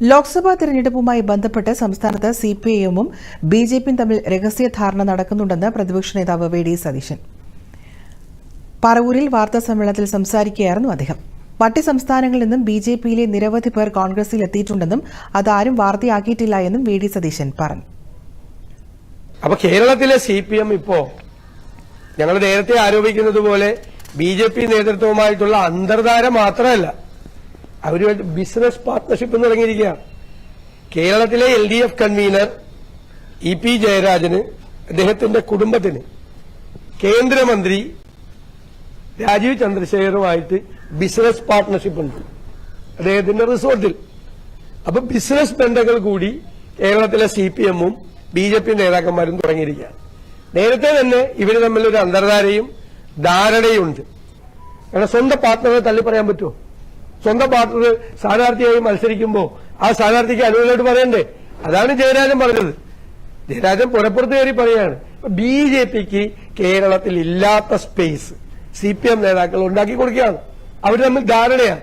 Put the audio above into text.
ലോക്സഭാ തെരഞ്ഞെടുപ്പുമായി ബന്ധപ്പെട്ട് സംസ്ഥാനത്ത് സി പി ഐ എമ്മും ബി ജെ പിയും തമ്മിൽ രഹസ്യ ധാരണ നടക്കുന്നുണ്ടെന്ന് പ്രതിപക്ഷ നേതാവ് വി ഡി സതീശൻ. പറവൂരിൽ വാർത്താ സമ്മേളനത്തിൽ സംസാരിക്കുകയായിരുന്നു അദ്ദേഹം. മറ്റ് സംസ്ഥാനങ്ങളിൽ നിന്നും ബി ജെ പിയിലെ നിരവധി പേർ കോൺഗ്രസിൽ എത്തിയിട്ടുണ്ടെന്നും അതാരും വാർത്തയാക്കിയിട്ടില്ല എന്നും വി ഡി സതീശൻ പറഞ്ഞു. അപ്പൊ കേരളത്തിലെ സി പി എം ഇപ്പോ ഞങ്ങൾ നേരത്തെ ആരോപിക്കുന്നത് പോലെ ബി ജെ പി നേതൃത്വവുമായിട്ടുള്ള അന്തർധാര മാത്രമല്ല. അവരുമായിട്ട് ബിസിനസ് പാർട്ട്ണർഷിപ്പ് തുടങ്ങിയിരിക്കുകയാണ് കേരളത്തിലെ L D F convener E P ജയരാജന് അദ്ദേഹത്തിന്റെ കുടുംബത്തിന് കേന്ദ്രമന്ത്രി രാജീവ് ചന്ദ്രശേഖറുമായിട്ട് ബിസിനസ് പാർട്ട്ണർഷിപ്പ് ഉണ്ട്. അദ്ദേഹത്തിന്റെ റിസോർട്ടിൽ അപ്പൊ ബിസിനസ് ബന്ധങ്ങൾ കൂടി കേരളത്തിലെ സി പി എമ്മും ബി ജെ പി നേതാക്കന്മാരും തുടങ്ങിയിരിക്കുകയാണ് നേരത്തെ തന്നെ ഇവർ തമ്മിൽ ഒരു അന്തർധാരയും ധാരണയുണ്ട് കാരണം സ്വന്തം പാർട്ട്ണറെ തള്ളി പറയാൻ പറ്റുമോ സ്വന്തം പാർട്ട്ണർ സ്ഥാനാർത്ഥിയായി മത്സരിക്കുമ്പോൾ ആ സ്ഥാനാർത്ഥിക്ക് അനുകൂലമായിട്ട് പറയണ്ടേ? അതാണ് ജയരാജൻ പറഞ്ഞത്. ജയരാജൻ പുറപ്പുറത്ത് കയറി പറയാണ് ബി ജെ പിക്ക് കേരളത്തിൽ ഇല്ലാത്ത സ്പേസ് സി പി എം നേതാക്കൾ ഉണ്ടാക്കി കൊടുക്കുകയാണ്. അവർ തമ്മിൽ ധാരണയാണ്.